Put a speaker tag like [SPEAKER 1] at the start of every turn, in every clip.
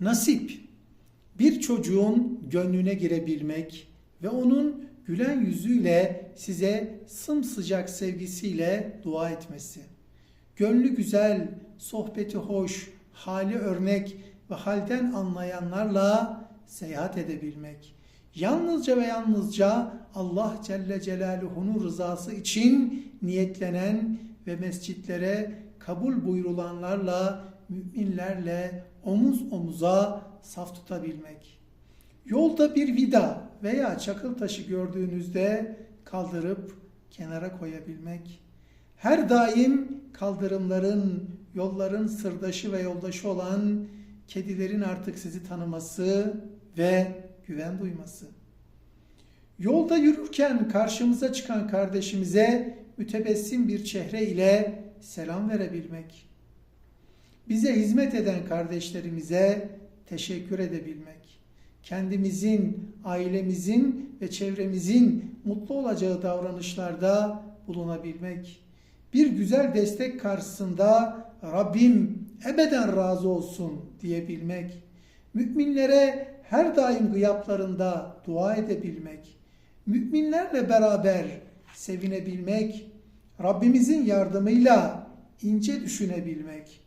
[SPEAKER 1] Nasip, bir çocuğun gönlüne girebilmek ve onun gülen yüzüyle size sımsıcak sevgisiyle dua etmesi. Gönlü güzel, sohbeti hoş, hali örnek ve halden anlayanlarla seyahat edebilmek. Yalnızca ve yalnızca Allah Celle Celaluhu'nun rızası için niyetlenen ve mescitlere kabul buyurulanlarla, müminlerle omuz omuza saf tutabilmek. Yolda bir vida veya çakıl taşı gördüğünüzde kaldırıp kenara koyabilmek. Her daim kaldırımların, yolların sırdaşı ve yoldaşı olan kedilerin artık sizi tanıması ve güven duyması. Yolda yürürken karşımıza çıkan kardeşimize mütebessim bir çehre ile selam verebilmek. Bize hizmet eden kardeşlerimize teşekkür edebilmek. Kendimizin, ailemizin ve çevremizin mutlu olacağı davranışlarda bulunabilmek. Bir güzel destek karşısında Rabbim ebeden razı olsun diyebilmek. Müminlere her daim gıyaplarında dua edebilmek. Müminlerle beraber sevinebilmek. Rabbimizin yardımıyla ince düşünebilmek.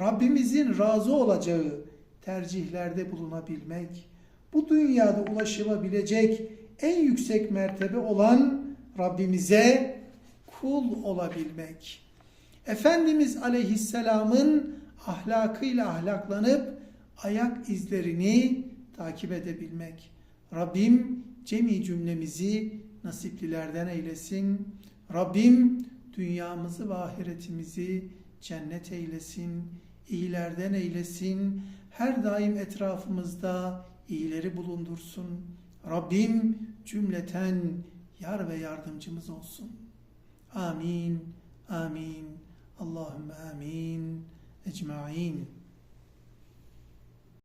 [SPEAKER 1] Rabbimizin razı olacağı tercihlerde bulunabilmek. Bu dünyada ulaşılabilecek en yüksek mertebe olan Rabbimize kul olabilmek. Efendimiz Aleyhisselam'ın ahlakıyla ahlaklanıp ayak izlerini takip edebilmek. Rabbim cemi cümlemizi nasiplilerden eylesin. Rabbim dünyamızı ve ahiretimizi cennet eylesin. iyilerden eylesin. Her daim etrafımızda iyileri bulundursun. Rabbim cümleten yar ve yardımcımız olsun. Amin. Amin. Allahümme amin. Ecmain.